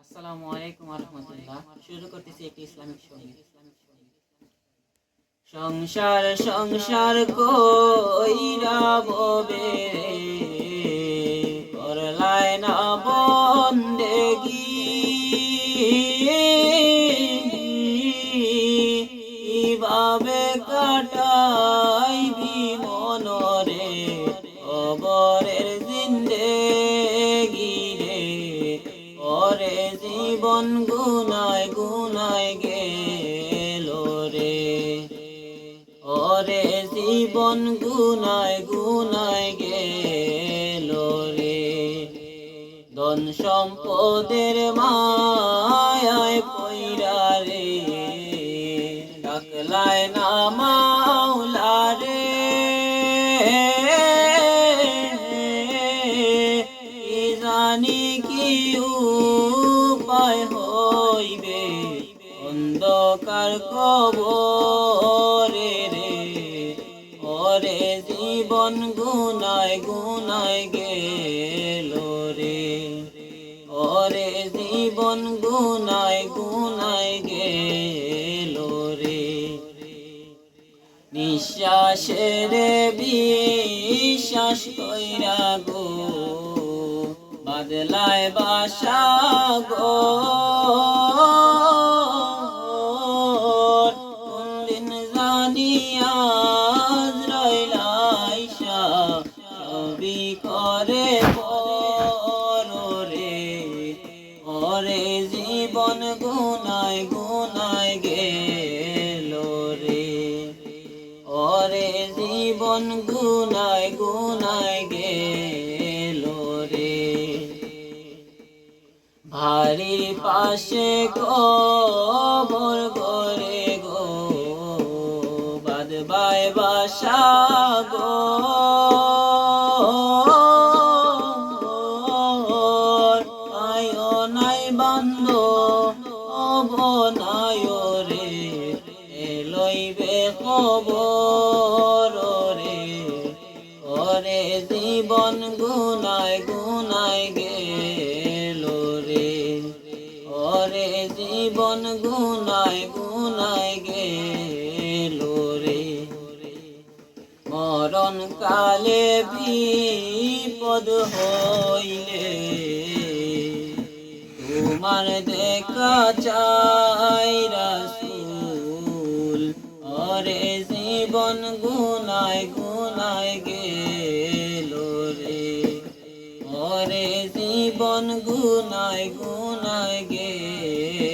আসসালামু আলাইকুম রহমতুল্লাহ শুরু করতেছি একটি ইসলামিক সংগীত। সংসার সংসার কইরা ববে ওরে জীবন গুনায় গুনায় গেল রে। ওরে জীবন গুনায় গুনায় গেল রে। ধন সম্পদের মায়ায় পইরা রে। ডাকলায় না কি উপায় হইবে? অন্ধকার কবরে রে ওরে জীবন গুনায় গুনায় গেল রে। ওরে জীবন গুনায় গুনায় গেল রে। নিঃশ্বাসের বিশ্বাস কইরা গো বাদলায় বাসা গো। কোনদিন করে ওরে জীবন গুনায় গুনায় গেল রে। ওরে জীবন গুনায় গুনায় গেল পাশে কবর গো। বাদবাই বাসা গো। আয়ো নাই বান্ধ অবনায় জীবন গুনায় গুনায় গেল জীবন গুনায় গুনায় গেল রে। মরণ কালে বিপদ হইলে তোমার দেখা চাই রাসূল। ওরে জীবন গুনায় গুনায় গেল রে। ওরে জীবন গুনায় গুনায় গেল